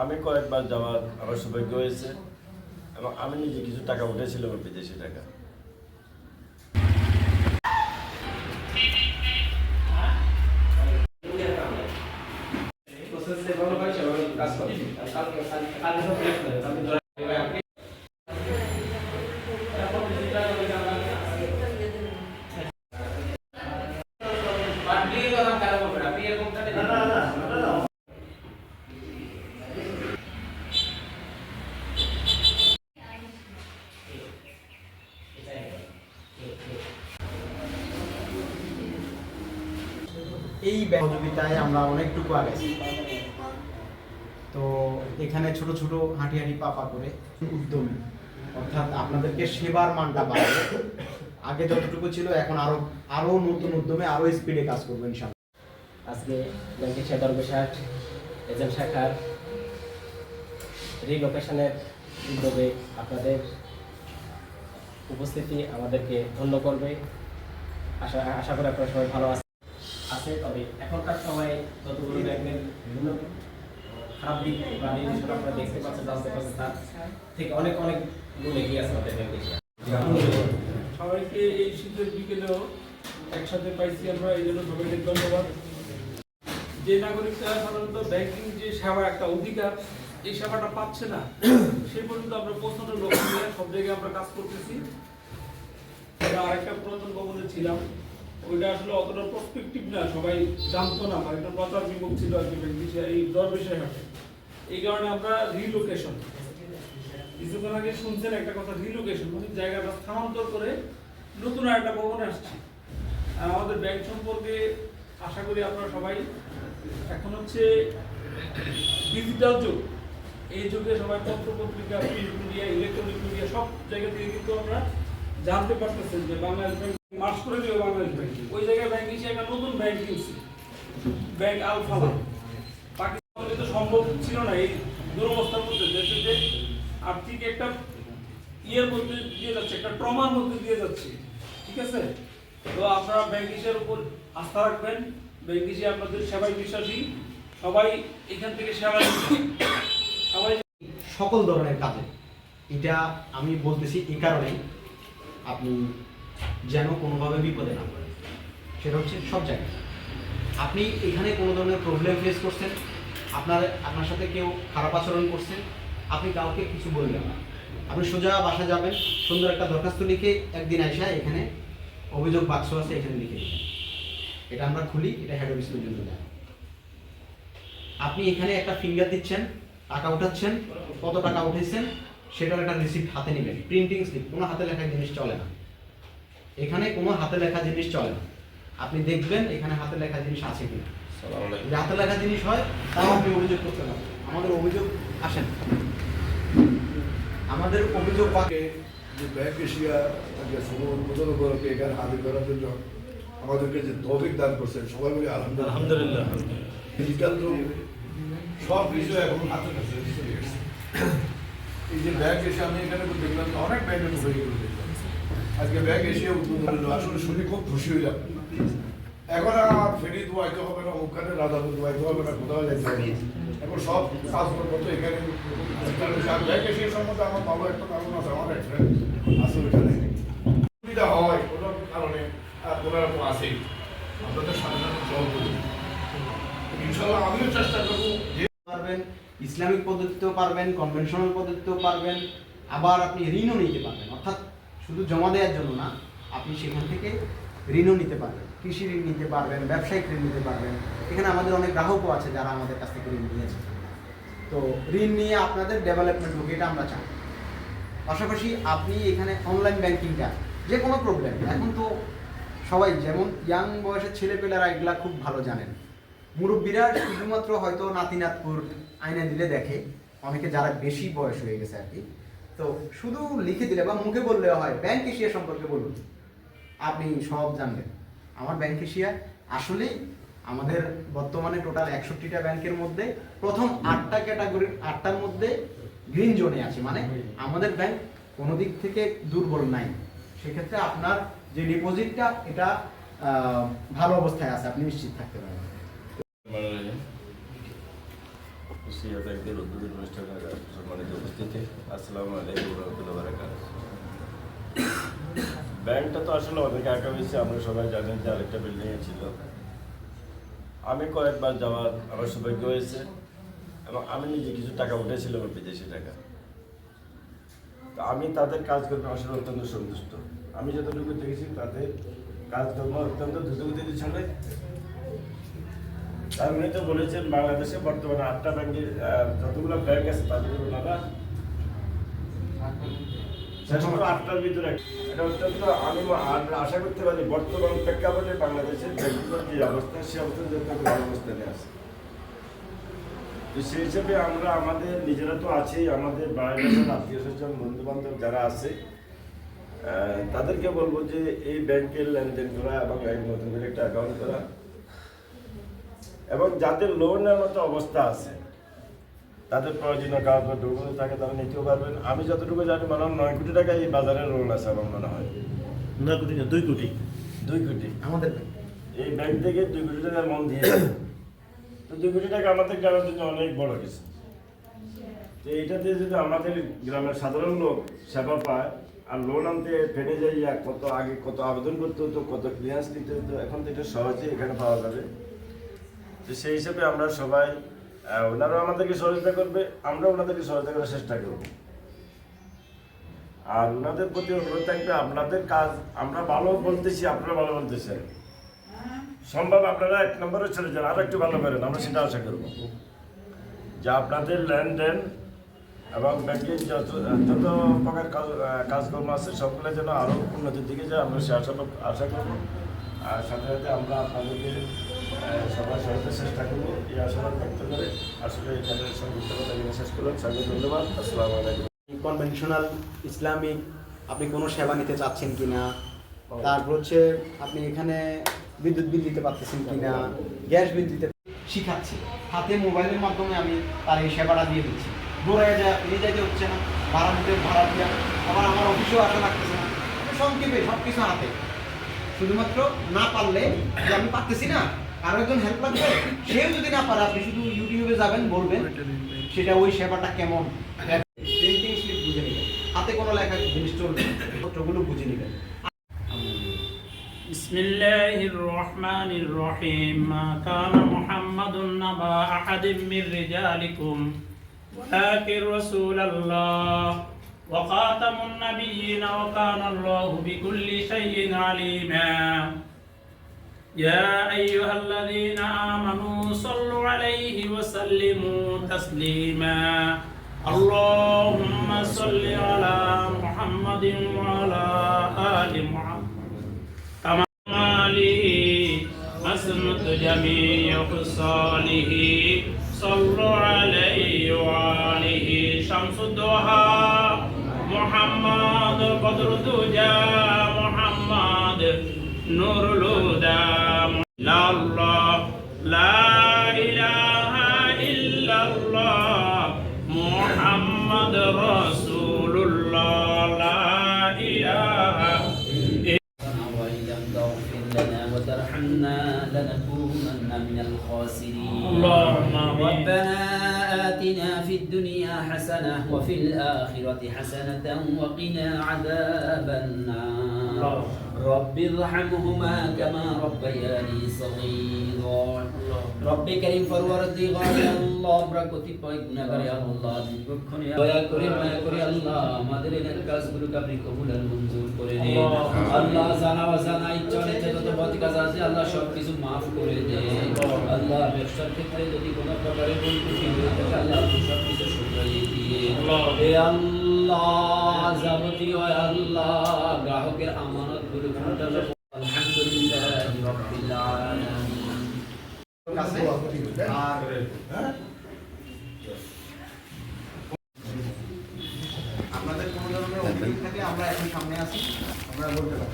আমি কয়েকবার যাওয়ার আমার সৌভাগ্য হয়েছে এবং আমি নিজে কিছু টাকা উঠেছিলাম বিদেশি টাকা। এই সহযোগিতায় আমরা অনেকটুকু আগেছি তো এখানে ছোট ছোট হাঁটি হাঁটি পাপা করে উদ্যমী, অর্থাৎ আপনাদেরকে সেবার মানটা বাড়াবে। আগে যতটুকু ছিল, এখন আরও আরও নতুন উদ্যমে আরও স্পিডে কাজ করব ইনশাল্লাহ আজকে ব্যাংকের সদর বিশাট এজেন্ট শাখার রিলোকেশনের উদ্যোগে আপনাদের উপস্থিতি আমাদেরকে ধন্য করবে। আশা আশা করি আপনারা সবাই ভালো আছেন। আছে তবে এখনকার সময়ে যতগুলো ব্যাংকের বিভিন্ন খারাপ দিক বা নির্দিষ্ট আপনারা দেখতে পাচ্ছেন জানতে পারছেন তার থেকে অনেক অনেক গুণ এগিয়ে আছে আমাদের ব্যাংক। সবাইকে এই শীতের বিকেলেও একসাথে পাইছি আমরা এই জন্য সবাইকে ধন্যবাদ। যে নাগরিকরা সাধারণত ব্যাংকিং যে সেবা একটা অধিকার এই সেবাটা পাচ্ছে না সেই পর্যন্ত আমরা পৌঁছানোর লক্ষ্য নিয়ে সব জায়গায় আমরা কাজ করতেছি। আমরা আরেকটা পুরাতন ভবনে ছিলাম ওইটা আসলে অতটা প্রসপেক্টিভ না, সবাই জানতো না, বা একটা প্রচার বিমুখ ছিল আর কি এই দর বিষয় হাটে। এই কারণে আমরা রিলোকেশন কিছুক্ষণ আগে শুনছেন একটা কথা রিলোকেশন মানে জায়গাটা স্থানান্তর করে নতুন একটা ভবনে আসছি। আর আমাদের ব্যাংক সম্পর্কে আশা করি আপনারা সবাই, এখন হচ্ছে ডিজিটাল যুগ। এই যুগে সবাই পত্র পত্রিকা প্রিন্ট মিডিয়া ইলেকট্রনিক মিডিয়া সব জায়গা থেকে কিন্তু আমরা জানতে পারতেছেন যে বাংলাদেশ ব্যাংক মার্চ করে দিবে বাংলাদেশ ব্যাংক। ওই জায়গায় ব্যাংক হিসেবে একটা নতুন ব্যাংক কিনছি। ব্যাংক আলফালা পাকিস্তানে তো সম্ভব ছিল না এই দুরবস্থার মধ্যে দেশে যে আর্থিক একটা ইয়ের মধ্যে দিয়ে যাচ্ছে, একটা ট্রমার মধ্যে দিয়ে যাচ্ছে। ঠিক আছে? তো আপনারা ব্যাংক হিসেবের উপর আস্থা রাখবেন। ব্যাংক হিসেবে আপনাদের সেবায় বিশ্বাসী। সবাই এখান থেকে সেবা সবাই সকল ধরনের কাজে। এটা আমি বলতেছি এই কারণে আপনি যেন কোনোভাবে বিপদে না পড়েন। সেটা হচ্ছে সব জায়গায়। আপনি এখানে কোনো ধরনের প্রবলেম ফেস করছেন? আপনার আপনার সাথে কেউ খারাপ আচরণ করছে? আপনি কাউকে কিছু বলবেন না। আপনি সোজা বাসা যাবেন, সুন্দর একটা দরখাস্ত লিখে একদিন আইসা এখানে অভিযোগ বাক্স আছে, এখানে লিখে দিবেন। এটা আমরা খুলি, এটা হেড অফিস পর্যন্ত যায়। আপনি এখানে একটা ফিঙ্গার দিচ্ছেন, টাকা উঠাচ্ছেন, কত টাকা উঠেছেন সেটার একটা রিসিপ্ট হাতে নেবেন প্রিন্টিং স্লিপ কোনো হাতে লেখা জিনিস চলে না। এখানে কোনো হাতে লেখা জিনিস চলে না। আপনি দেখবেন এখানে হাতে লেখা জিনিস আছে কিনা। যদি হাতে লেখা জিনিস হয় তাও আপনি অভিযোগ করতে পারেন। আমাদের অভিযোগ আসেন। আমাদের অভিযোগ পা- আজকে যে ব্যাংক এশিয়া উদ্বোধন উপলক্ষে এখানে হাজির করার জন্য আমাদেরকে যে তৌফিক দান করছেন সবাই বলি আলহামদুলিল্লাহ। আলহামদুলিল্লাহ। ডিজিটাল যুগ সব কিছু এখন হাতের কাছে চলে গেছে। যে ব্যাংক এসে আমি এখানে দেখলাম অনেক ব্যাংকের হয়ে গেল আজকে ব্যাংক এসে উদ্বোধন হলো আসলে শুনে খুব খুশি হইলাম। এখন আর ফেরি দোয়াইতে হবে না ওখানে রাধাপুর দোয়াইতে হবে না, কোথাও যাইতে হবে এখন সব কাজকর্ম তো এখানে ব্যাংক এসে সম্বন্ধে আমার ভালো একটা কারণ আছে, আমার এক ফ্রেন্ড আছে ওইখানে। সুবিধা হয় কোনো কারণে, আর ওনারা তো আছেই। আপনাদের সাথে সাথে ইনশাল্লাহ আমিও চেষ্টা করব যে পারবেন। ইসলামিক পদ্ধতিতেও পারবেন কনভেনশনাল পদ্ধতিতেও পারবেন, আবার আপনি ঋণও নিতে পারবেন। অর্থাৎ শুধু জমা দেওয়ার জন্য না, আপনি সেখান থেকে ঋণও নিতে পারবেন। কৃষি ঋণ নিতে পারবেন, ব্যবসায়িক ঋণ নিতে পারবেন। এখানে আমাদের অনেক গ্রাহকও আছে যারা আমাদের কাছ থেকে ঋণ নিয়েছে। তো ঋণ নিয়ে আপনাদের ডেভেলপমেন্ট হোক, এটা আমরা চাই। পাশাপাশি আপনি এখানে অনলাইন ব্যাংকিংটা যে কোনো প্রবলেম এখন তো সবাই যেমন ইয়াং বয়সের ছেলেপেলেরা এগুলা খুব ভালো জানেন। মুরব্বীরা শুধুমাত্র হয়তো নাতি আয়না দিলে দেখে। অনেকে যারা বেশি বয়স হয়ে গেছে আর কি। তো শুধু লিখে দিলে বা মুখে বললে হয়, ব্যাংক এশিয়া সম্পর্কে বলুন। আপনি সব জানবেন। আমার ব্যাংক এশিয়া আসলেই আমাদের বর্তমানে টোটাল একষট্টিটা ব্যাংকের মধ্যে প্রথম আটটা ক্যাটাগরির আটটার মধ্যে গ্রিন জোনে আছে। মানে আমাদের ব্যাংক কোনো দিক থেকে দুর্বল নাই। সেক্ষেত্রে আপনার যে ডিপোজিটটা এটা ভালো অবস্থায় আছে। আপনি নিশ্চিত থাকতে পারেন এশিয়া ব্যাংকের উদ্বোধন অনুষ্ঠানে সম্মানিত উপস্থিতি। আসসালামু আলাইকুম রহমতুল্লাহ বারাকাত ব্যাংকটা তো আসলে অনেক আঁকা হয়েছে, আমরা সবাই জানেন যে আরেকটা বিল্ডিংয়ে ছিল। আমি কয়েকবার যাওয়ার আমার সৌভাগ্য হয়েছে এবং আমি নিজে কিছু টাকা উঠেছিলাম বিদেশি টাকা। তো আমি তাদের কাজকর্মে আসলে অত্যন্ত সন্তুষ্ট। আমি যতটুকু দেখেছি তাদের কাজকর্ম অত্যন্ত দ্রুতগতিতে চলে। উনি তো বলেছেন বাংলাদেশে বর্তমানে আটটা ব্যাংকের যতগুলো ব্যাংক আছে অবস্থানে আছে তো সেই হিসেবে আমরা, আমাদের নিজেরা তো আমাদের আত্মীয় স্বজন যারা আছে তাদেরকে বলব যে এই ব্যাংকের লেনদেন করা এবং নতুন করে একটা অ্যাকাউন্ট করা এবং যাদের লোনের মতো অবস্থা আছে তাদের প্রয়োজনীয় কাগজপত্রগুলো থাকে তারা নিতেও পারবেন। আমি যতটুকু জানি মনে হয় নয় কোটি টাকা এই বাজারে লোন আছে আমার মনে হয়। নয় কোটি না দুই কোটি। দুই কোটি। আমাদের এই ব্যাংক থেকে দুই কোটি টাকা লোন দিয়েছে। তো দুই কোটি টাকা আমাদের গ্রামের জন্য অনেক বড় কিছু। তো এইটাতে যদি আমাদের গ্রামের সাধারণ লোক সেবা পায় আর লোন আনতে ফেটে যাই আর কত আগে কত আবেদন করতে হতো কত ক্লিয়ারেন্স দিতে হতো এখন তো এটা সহজে এখানে পাওয়া যাবে। তো সেই হিসেবে আমরা সবাই ওনারাও আমাদেরকে সহযোগিতা করবে আমরা ওনাদেরকে সহযোগিতা করার চেষ্টা করব। আর ওনাদের প্রতি অনুরোধ থাকবে, আপনাদের কাজ, আমরা ভালো বলতেছি, আপনারা ভালো বলতেছেন। সম্ভব আপনারা এক নম্বরে চলে যান, আরও একটু ভালো করেন, আমরা সেটা আশা করব। যে আপনাদের লেনদেন এবং ব্যাংকের যত যত প্রকার কাজ কাজকর্ম আছে, সবগুলো যেন আরও উন্নতির দিকে যায়, আমরা সে আশা আশা করব। আর সাথে সাথে আমরা আপনাদেরকে সবার সহায়তার চেষ্টা করব। এই আশাবাদ ব্যক্ত করে আসলে এখানে সংযুক্ত কথা শেষ করলাম। সবাইকে ধন্যবাদ। আসসালামু আলাইকুম। কনভেনশনাল ইসলামিক আপনি কোনো সেবা নিতে চাচ্ছেন কিনা? তারপর হচ্ছে আপনি এখানে বিদ্যুৎ বিল দিতে পারতেছেন কিনা? গ্যাস বিল দিতে শিখাচ্ছি। হাতে মোবাইলের মাধ্যমে আমি তার এই সেবাটা দিয়ে দিচ্ছি। দৌড়ায় যায় নিয়ে যাইতে হচ্ছে না। ভাড়া দিতে ভাড়া দিয়া। আবার আমার অফিসেও আসা লাগতেছে না। সংক্ষেপে সব কিছু হাতে। শুধুমাত্র না পারলে যে আমি পারতেছি না আরো একজন হেল্প লাগবে সেও যদি না পারে আপনি শুধু ইউটিউবে যাবেন বলবেন সেটা ওই সেবাটা কেমন প্রিন্টিং স্লিপ বুঝে নেবেন হাতে কোনো লেখা জিনিস চলবে না, পত্রগুলো বুঝে নেবেন بسم الله الرحمن الرحيم ما كان محمد نبا أحد من رجالكم ولكن رسول الله وخاتم النبيين وكان الله بكل شيء عليما يا أيها الذين آمنوا صلوا عليه وسلموا تسليما. اللهم صل على محمد وعلى آل محمد. كماله مسنة جميع خصاله. صلوا عليه وآله شمس الضحى محمد بدر الدجى محمد نور لا الله. لا إله إلا الله. محمد رسول الله لا إله وإن لم تغفر لنا وترحمنا لنكونن من الخاسرين اللهم. ربنا آتنا في الدنيا حسنة وفي الآخرة حسنة وقنا عذاب النار. রব্বে করিম পরওয়ারদিগার আল্লাহ আমরা কতিপয় গুনাহগারে আল্লাহ দীর্ঘক্ষণ দয়া করে মায়া করে আল্লাহ আমাদের এই কাজগুলোকে আপনি কবুল আর মঞ্জুর করে দিন। আল্লাহ। জানা অজানা ইচ্ছনে যত বাতি কাজ আছে আল্লাহ সব কিছু মাফ করে দেন। আল্লাহ ব্যবসার ক্ষেত্রে যদি কোনো প্রকারে ভুল ত্রুটি হয়ে থাকে আল্লাহ সব কিছু শুধরিয়ে দিয়ে হে আল্লাহ যাবতীয় আল্লাহ গ্রাহকের আমানত আপনাদের কোনো ধরনের অভিযোগ থাকলে আমরা এখন সামনে আছি। আমরা বলতে পারি।